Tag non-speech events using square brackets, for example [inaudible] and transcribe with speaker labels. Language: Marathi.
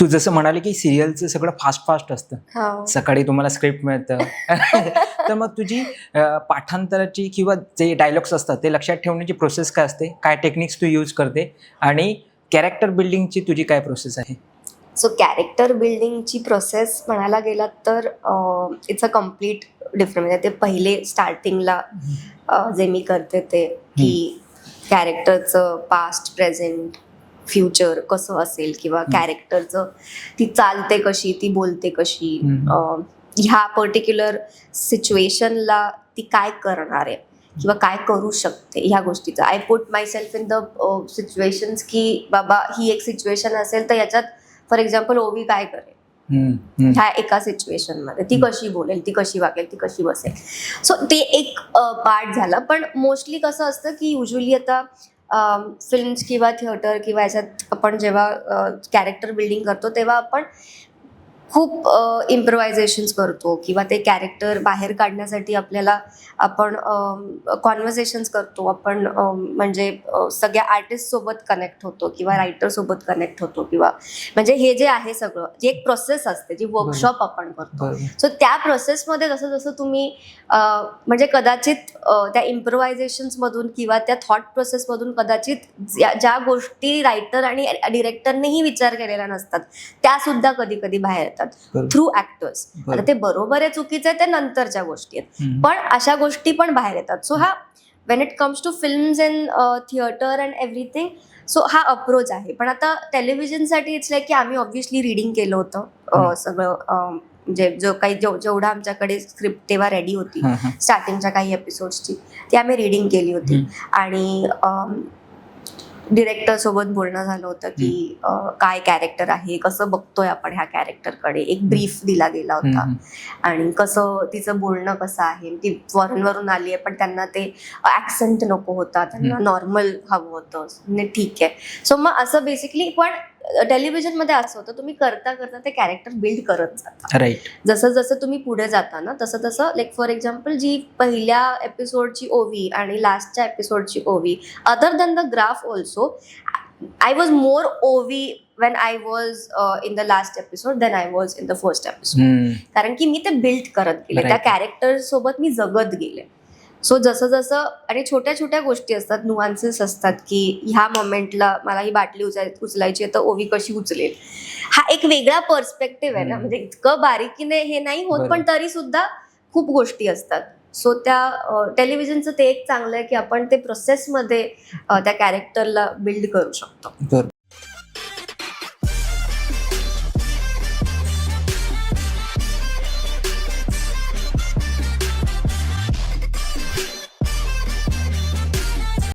Speaker 1: तू जसं म्हणाले की सिरियलचं सगळं फास्ट फास्ट असतं.
Speaker 2: हा.
Speaker 1: सकाळी तुम्हाला स्क्रिप्ट मिळतं. [laughs] तर मग तुझी पाठांतराची किंवा जे डायलॉग्स असतात ते लक्षात ठेवण्याची प्रोसेस काय असते? काय टेक्निक्स तू यूज करते? आणि कॅरेक्टर बिल्डिंगची तुझी काय प्रोसेस आहे?
Speaker 2: सो कॅरेक्टर बिल्डिंगची प्रोसेस म्हणायला गेलात तर इट्स अ कंप्लीट डिफरंट म्हणजे ते पहिले स्टार्टिंगला जे मी करते ते की कॅरेक्टरचं पास्ट प्रेझेंट फ्युचर कसं असेल किंवा कॅरेक्टरचं ती चालते कशी ती बोलते कशी? ह्या पर्टिक्युलर सिच्युएशनला ती काय करणार आहे? किंवा काय करू शकते? ह्या गोष्टीचं. I put myself in the situations की बाबा ही एक सिच्युएशन असेल तर याच्यात फॉर एक्झाम्पल ओवी काय करेल. ह्या एका सिच्युएशनमध्ये. ती कशी बोलेल? ती कशी वागेल? ती कशी बसेल? सो ते एक पार्ट झाला. पण मोस्टली कसं असतं की युजली आता फिल्म्स किंवा थिएटर किंवा याच्यात आपण जेव्हा कॅरेक्टर बिल्डिंग करतो तेव्हा आपण खूप इम्प्रोव्हायझेशन्स करतो किंवा ते कॅरेक्टर बाहेर काढण्यासाठी आपल्याला आपण कॉन्व्हर्सेशन्स करतो. आपण म्हणजे सगळ्या आर्टिस्ट सोबत कनेक्ट होतो किंवा रायटर सोबत कनेक्ट होतो किंवा म्हणजे हे जे आहे सगळं जी एक प्रोसेस असते जी वर्कशॉप आपण करतो. सो त्या प्रोसेसमध्ये जसं जसं तुम्ही म्हणजे कदाचित त्या improvisations मधून किंवा त्या थॉट प्रोसेसमधून कदाचित ज्या ज्या गोष्टी रायटर आणि डिरेक्टरनेही विचार केलेल्या नसतात त्या सुद्धा कधी कधी बाहेर. येतात. थ्रू ऍक्टर्स आता. ते बरोबर आहे चुकीचं आहे ते नंतरच्या गोष्टी आहेत. पण अशा गोष्टी पण बाहेर येतात सो हा when it comes to films and theatre and everything so हा अप्रोच आहे पण आता टेलिव्हिजनसाठी इट्स लाईक की आम्ही ऑब्व्हियसली रिडिंग केलं होतं. सगळं म्हणजे जो काही जेव- जेवढा आमच्याकडे स्क्रिप्ट तेव्हा रेडी होती. स्टार्टिंगच्या काही एपिसोड्सची ती आम्ही रिडिंग केली होती. आणि डिरेक्टर सोबत बोलणं झालं होतं की काय कॅरेक्टर आहे कसं बघतोय आपण ह्या कॅरेक्टरकडे एक ब्रीफ दिला गेला होता. आणि कसं तिचं बोलणं कसं आहे ती फॉरेन वरून आली आहे पण त्यांना ते ऍक्सेंट नको होता त्यांना. नॉर्मल हवं होतं. म्हणजे ठीक आहे. सो मग असं बेसिकली पण टेलिव्हिजनमध्ये असं होतं तुम्ही करता करता ते कॅरेक्टर बिल्ड करत जाता.
Speaker 1: राईट
Speaker 2: जसं जसं तुम्ही पुढे जाता ना तसं तसं लाईक फॉर एक्झाम्पल जी पहिल्या एपिसोडची ओवी आणि लास्टच्या एपिसोडची ओवी other than the graph also I was more ओवी when I was in the last episode then I was in the first episode. कारण की मी ते बिल्ड करत गेले. त्या कॅरेक्टर सोबत मी जगत गेले. सो जसं जसं आणि छोट्या छोट्या गोष्टी असतात नुआन्सेस असतात की ह्या मोमेंटला मला ही बाटली उचलाय उचलायची आहे तर ओवी कशी उचलेल? हा एक वेगळा पर्स्पेक्टिव्ह आहे ना. म्हणजे इतकं बारीकीने हे नाही होत पण. तरी सुद्धा खूप गोष्टी असतात. सो त्या टेलिव्हिजनचं ते एक चांगलं आहे की आपण ते प्रोसेसमध्ये त्या कॅरेक्टरला बिल्ड करू शकतो.